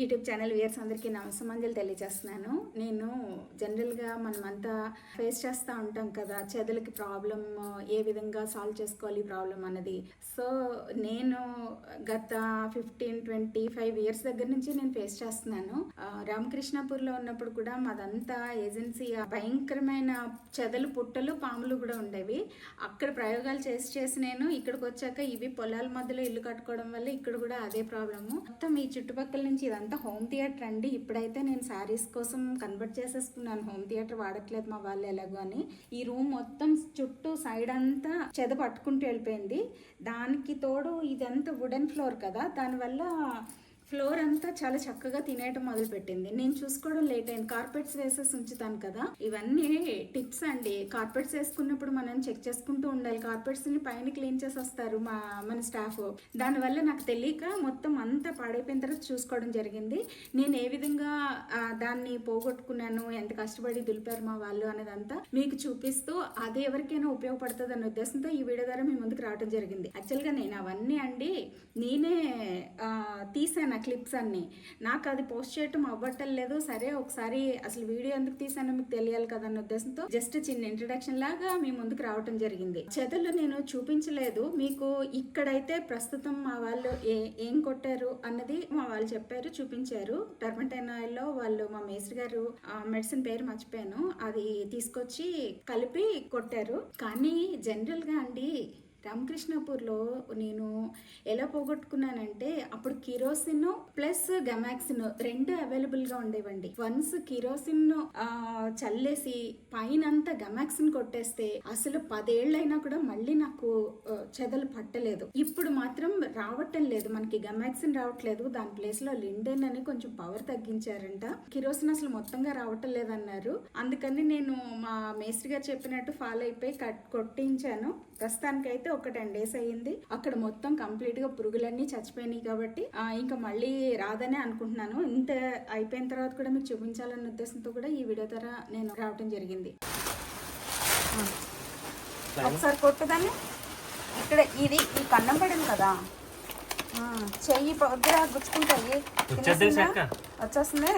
YouTube channel viewers అందరికీ నమస్సమాంజలు తెలియజేస్తున్నాను. నేను జనరల్గా మనమంతా ఫేస్ చేస్తూ ఉంటాం కదా చెదలకి ప్రాబ్లమ్ ఏ విధంగా సాల్వ్ చేసుకోవాలి ఈ ప్రాబ్లం అన్నది. సో నేను గత ఫిఫ్టీన్ ట్వంటీ ఫైవ్ ఇయర్స్ దగ్గర నుంచి నేను ఫేస్ చేస్తున్నాను. రామకృష్ణాపూర్లో ఉన్నప్పుడు కూడా మాదంతా ఏజెన్సీ భయంకరమైన చెదలు పుట్టలు పాములు కూడా ఉండేవి. అక్కడ ప్రయోగాలు చేసి చేసి నేను ఇక్కడికి వచ్చాక ఇవి పొలాల మధ్యలో ఇల్లు కట్టుకోవడం వల్ల ఇక్కడ కూడా అదే ప్రాబ్లము. మొత్తం ఈ చుట్టుపక్కల నుంచి ఇదంతా హోమ్ థియేటర్ అండి. ఇప్పుడైతే నేను శారీస్ కోసం కన్వర్ట్ చేసేసుకున్నాను. హోమ్ థియేటర్ వాడట్లేదు మా వాళ్ళు ఎలాగో అని. ఈ రూమ్ మొత్తం చుట్టూ సైడ్ అంతా చెద పట్టుకుంటూ వెళ్ళిపోయింది. దానికి తోడు ఇదంతా వుడెన్ ఫ్లోర్ కదా. దానివల్ల ఫ్లోర్ అంతా చాలా చక్కగా తినేయటం మొదలు పెట్టింది నేను చూసుకోవడం లేట్ అయింది. కార్పెట్స్ వేసేసి ఉంచుతాను కదా. ఇవన్నీ టిప్స్ అండి. కార్పెట్స్ వేసుకున్నప్పుడు మనం చెక్ చేసుకుంటూ ఉండాలి. కార్పెట్స్ని పైన క్లీన్ చేసి వస్తారు మా మన స్టాఫ్. దానివల్ల నాకు తెలియక మొత్తం అంతా పాడైపోయిన తర్వాత చూసుకోవడం జరిగింది. నేను ఏ విధంగా దాన్ని పోగొట్టుకున్నాను ఎంత కష్టపడి దులిపారు మా వాళ్ళు అనేదంతా మీకు చూపిస్తూ అది ఎవరికైనా ఉపయోగపడుతుంది అనే ఉద్దేశంతో ఈ వీడియో ద్వారా మీ ముందుకు రావడం జరిగింది. యాక్చువల్గా నేను అవన్నీ అండి నేనే తీసాను. క్లిప్స్ అన్ని. నాకు అది పోస్ట్ చేయటం అవ్వటం లేదు. సరే ఒకసారి అసలు వీడియో ఎందుకు తీసానో మీకు తెలియాలి కదా అన్న ఉద్దేశంతో జస్ట్ చిన్న ఇంట్రడక్షన్ లాగా మీ ముందుకు రావటం జరిగింది. చెదలు నేను చూపించలేదు. మీకు ఇక్కడైతే ప్రస్తుతం మా వాళ్ళు ఏ ఏం కొట్టారు అన్నది మా వాళ్ళు చెప్పారు చూపించారు. టర్పంటైన్ ఆయిల్లో వాళ్ళు మా మేస్త్రి గారు మెడిసిన్ పేరు మర్చిపోయాను. అది తీసుకొచ్చి కలిపి కొట్టారు. కానీ జనరల్గా అండి రామకృష్ణపూర్లో నేను ఎలా పోగొట్టుకున్నానంటే అప్పుడు కిరోసిన్ ప్లస్ గమాక్సిన్ రెండు అవైలబుల్గా ఉండేవండి. వన్స్ కిరోసిన్ చల్లేసి పైన అంతా గమాక్సిన్ కొట్టేస్తే అసలు పదేళ్ళైనా కూడా మళ్ళీ నాకు చెదలు పట్టలేదు. ఇప్పుడు మాత్రం రావటం లేదు. మనకి గమాక్సిన్ రావట్లేదు. దాని ప్లేస్లో లిండెన్ అని కొంచెం పవర్ తగ్గించారంట. కిరోసిన్ అసలు మొత్తంగా రావటం లేదన్నారు. అందుకని నేను మా మేస్త్రి గారు చెప్పినట్టు ఫాలో అయిపోయి కట్ కొట్టించాను. ప్రస్తుతానికైతే ఒక టెన్ డేస్ అయ్యింది. అక్కడ మొత్తం కంప్లీట్గా పురుగులన్నీ చచ్చిపోయినాయి కాబట్టి ఇంకా మళ్ళీ రాదనే అనుకుంటున్నాను. ఇంత అయిపోయిన తర్వాత కూడా మీకు చూపించాలన్న ఉద్దేశంతో కూడా ఈ వీడియో ద్వారా నేను రావటం జరిగింది. ఒకసారి కొట్టుదాన్ని. ఇక్కడ ఇది ఈ కన్నం పడింది కదా. చెయ్యి పొద్దున గుచ్చుకుంటాయి. వచ్చేస్తుంది.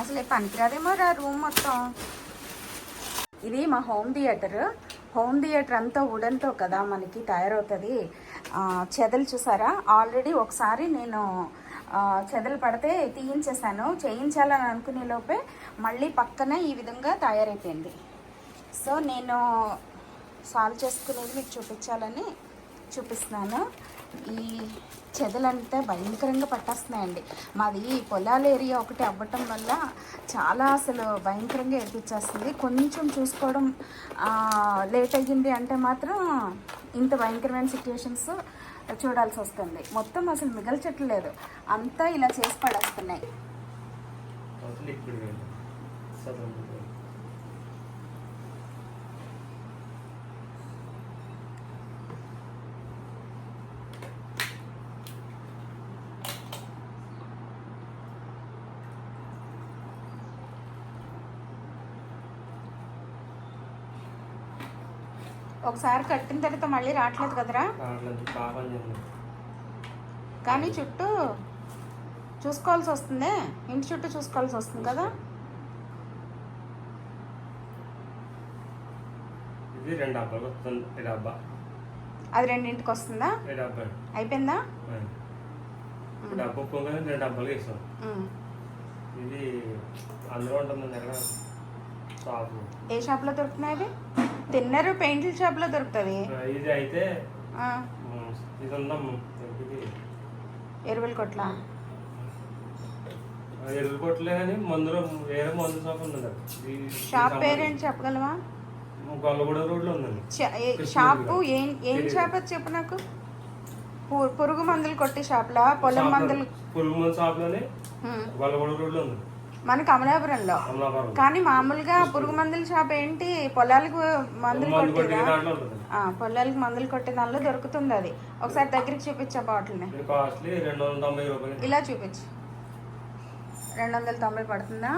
అసలు పనికిరాదేమో రా రూమ్ మొత్తం. ఇది మా హోమ్ థియేటర్. హోమ్ థియేటర్ అంతా వుడెన్తో కదా మనకి తయారవుతుంది. చెదలు చూసారా? ఆల్రెడీ ఒకసారి నేను చెదలు పడితే తీయించేశాను. చేయించాలని అనుకునే లోపే మళ్ళీ పక్కనే ఈ విధంగా తయారైపోయింది. సో నేను సాల్వ్ చేసుకునేది మీకు చూపించాలని చూపిస్తున్నాను. ఈ చెదలంతా భయంకరంగా పట్టేస్తున్నాయండి. మాది పొలాల ఏరియా ఒకటి అవ్వటం వల్ల చాలా అసలు భయంకరంగా ఏర్పించేస్తుంది కొంచెం చూసుకోవడం లేట్ అయ్యింది అంటే మాత్రం ఇంత భయంకరమైన సిచ్యువేషన్స్ చూడాల్సి వస్తుంది. మొత్తం అసలు మిగల్చట్లేదు. అంతా ఇలా చేసి పడేస్తున్నాయి. ఒకసారి కట్టిన తర్వాత మళ్ళీ రావట్లేదు కదరా? కానీ చుట్టూ చూసుకోవాల్సి వస్తుంది? ఇంటి చుట్టూ చూసుకోవాల్సి వస్తుంది కదా? అది రెండింటికి వస్తుందా? అయిపోయిందా? డబ్బా రెండు డబ్బాలు వేసాం. ఇది అందులో ఉంటుంది ఎక్కడ షాపు ఏ షాప్లో దొరుకుతున్నాయి అవి? తిన్నరు పెయింట్ల షాప్లో దొరుకుతుంది ఇది అయితే ఎరువుల కొట్ల. కొట్టలే కానీ మందులో వేరే మందు షాప్ ఇది షాప్ పేరేంటి చెప్పగలవా? గొల్లగూడ రోడ్లో ఉందండి షాపు ఏం ఏం షాప్ అది చెప్పు నాకు? పురుగు మందులు కొట్టే షాప్లా పొలం మందులు? పురుగు మందు షాప్లోనే. గొల్లగూడ రోడ్లో ఉంది మన కమలాపురంలో. కానీ మామూలుగా పురుగు మందుల షాప్ ఏంటి? పొలాలకు మందులు మందు కొట్టే పొలాలకు మందులు కొట్టే దానిలో దొరుకుతుంది అది. ఒకసారి దగ్గరికి చూపించా బాటిల్ని ఇలా చూపించు. రెండు వందల తొంభై పడుతుందా.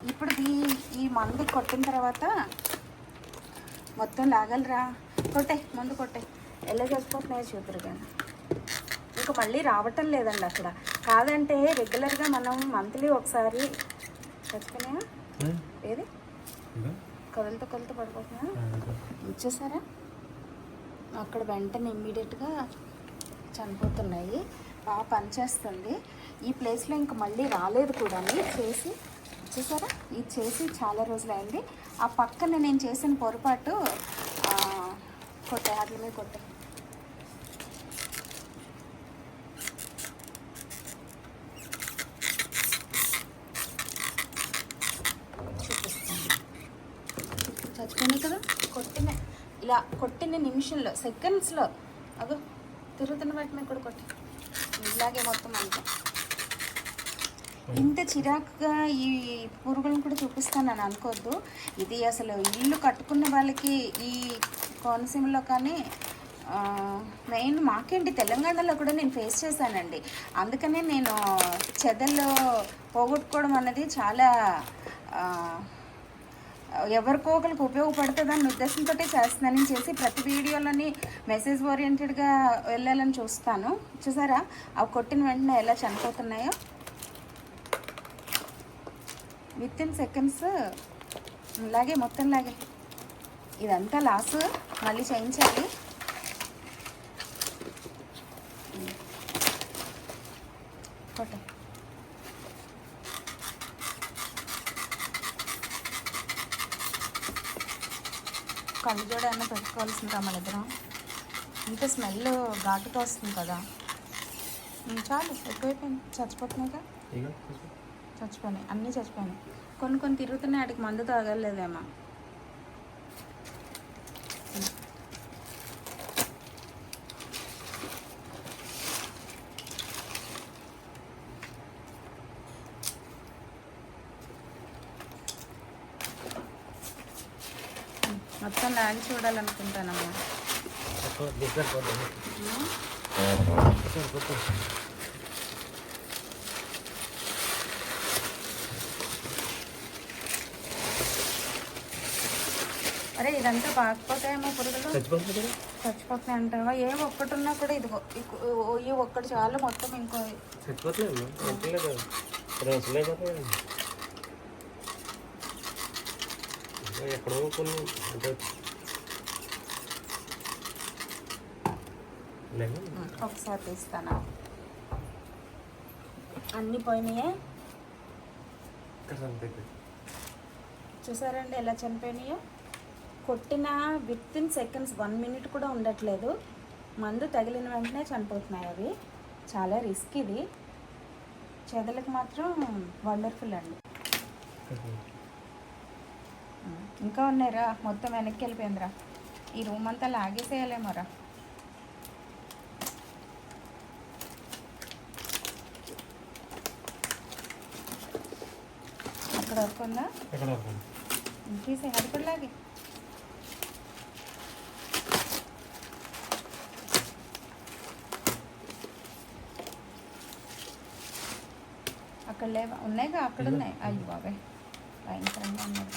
ఇప్పుడు ఈ ఈ మందు కొట్టిన తర్వాత మొత్తం లాగలరా. కొట్టే ముందు కొట్టే. ఎలా చచ్చిపోతున్నాయో చూద్దరు కానీ. ఇంకా మళ్ళీ రావటం లేదండి అక్కడ. కాదంటే రెగ్యులర్గా మనం మంత్లీ ఒకసారి చచ్చిపోయినాయా? ఏది. కదులుతూ కదులుతూ పడిపోతున్నా. ఇచ్చేసారా అక్కడ వెంటనే ఇమ్మీడియట్గా చనిపోతున్నాయి. బాగా పనిచేస్తుంది ఈ ప్లేస్లో ఇంక మళ్ళీ రాలేదు కూడా చేసి చూసారా? ఇది చేసి చాలా రోజులైంది. ఆ పక్కన నేను చేసిన పొరపాటు కొట్టాయి కొట్టే వాటి మీద కొట్టే. చూపిస్తాను. చచ్చిపోయినాయి కదా? కొట్టిన ఇలా కొట్టిన నిమిషంలో సెకండ్స్లో అగో తిరుగుతున్న వాటిని కూడా కొట్టి. ఇలాగే మొత్తం అంతా. ఇంత చిరాకుగా ఈ పురుగులను కూడా చూపిస్తానని అనుకోవద్దు ఇది అసలు ఇల్లు కట్టుకున్న వాళ్ళకి ఈ కోనసీమలో కానీ మెయిన్ మాకేంటి తెలంగాణలో కూడా నేను ఫేస్ చేశానండి. అందుకనే నేను చెదలు పోగొట్టుకోవడం అనేది చాలా ఎవరికో ఒకరికి ఉపయోగపడుతుంది అన్న ఉద్దేశంతో చేస్తున్నానని చేసి ప్రతి వీడియోలోని మెసేజ్ ఓరియంటెడ్గా వెళ్ళాలని చూస్తాను. చూసారా? అవి కొట్టిన వెంటనే ఎలా చనిపోతున్నాయో? విత్ ఇన్ సెకండ్స్ ఇలాగే మొత్తం లాగే ఇదంతా లాస్. మళ్ళీ చేయించాలి. కొట్టే. కళ్ళజోడ అన్న పెట్టుకోవాల్సిందా మన ఇద్దరం. ఇంత స్మెల్ ఘాటుగా వస్తుంది కదా. చాలు ఎక్కువైపోయింది. చచ్చిపోతున్నాయిగా. చచ్చిపోయినాయి. అన్నీ చచ్చిపోయినాయి. కొన్ని కొన్ని తిరుగుతున్నాయి వాటికి మందు తాగలేదేమో. మొత్తం లాగి చూడాలనుకుంటానమ్మా. అరే ఇదంతా పాకపోతాయేమో పురుగులు? చచ్చిపోతున్నాయి అంటావా ఏ ఒక్కటి ఉన్నా కూడా ఇదిగో ఈ ఒక్కటి చాలు మొత్తం ఇంకో చచ్చిపోతలేదు చచ్చిపోలేదు రోజులే కదా ఇంకా ఎక్కడో కొన్ని అంటే ఒకసారి తీస్తాను. అన్నీ పోయినాయే. చూసారండి ఎలా చనిపోయినాయో? కొట్టిన within seconds one minute కూడా ఉండట్లేదు. మందు తగిలిన వెంటనే చనిపోతున్నాయి అవి. చాలా రిస్క్ ఇది. చెదలకు మాత్రం వండర్ఫుల్ అండి. ఇంకా ఉన్నాయిరా మొత్తం వెనక్కి వెళ్ళిపోయిందిరా. ఈ రూమ్ అంతా లాగేసేయాలేమోరా. అక్కడ వరకు ఉందా? తీసే అది కూడా లాగే. అక్కడ లేవా? ఉన్నాయిగా అక్కడ ఉన్నాయి. అయ్యి బాబాయ్ భయంకరంగా ఉన్నాయి.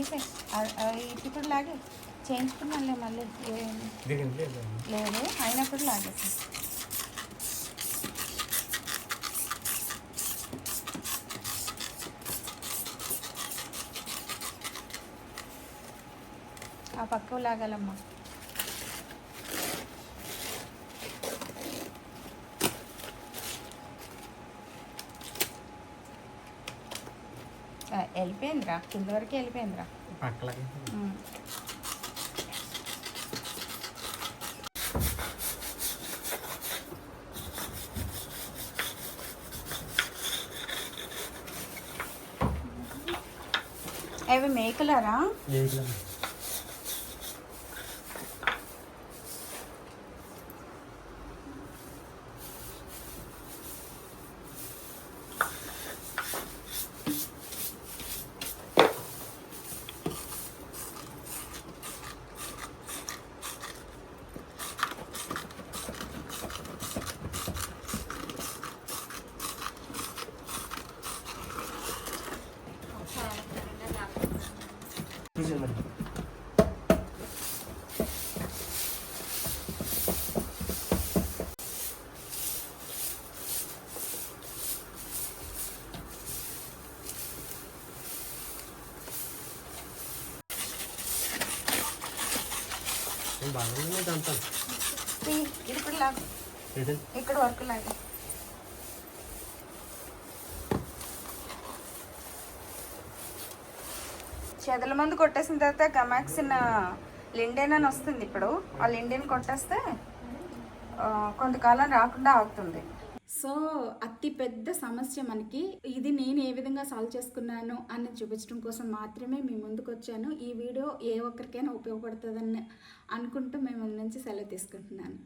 తీసే. ఇటు లాగే. చేయించుకున్నానులే మళ్ళీ. లేదు. లేదు. అయినా కూడా లాగేసి ఆ పక్క లాగాలమ్మా. వెళ్ళిపోయిందిరా. కింద వరకు వెళ్ళిపోయిందిరా. పక్కలకి. అవి మేకలరా? అంతా ఇక్కడ లాగా ఇక్కడ వరకు లాగా. చెదల మందు కొట్టేసిన తర్వాత గమాక్సిన్ లిండెన్ అని వస్తుంది ఇప్పుడు. ఆ లిండెన్ కొట్టేస్తే కొంతకాలం రాకుండా ఆగుతుంది. సో అతి పెద్ద సమస్య మనకి ఇది నేను ఏ విధంగా సాల్వ్ చేసుకున్నాను అన్నది చూపించడం కోసం మాత్రమే మీ ముందుకు వచ్చాను ఈ వీడియో ఏ ఒక్కరికైనా ఉపయోగపడుతుందని అనుకుంటూ మేము ముందు నుంచి సెలవు తీసుకుంటున్నాను.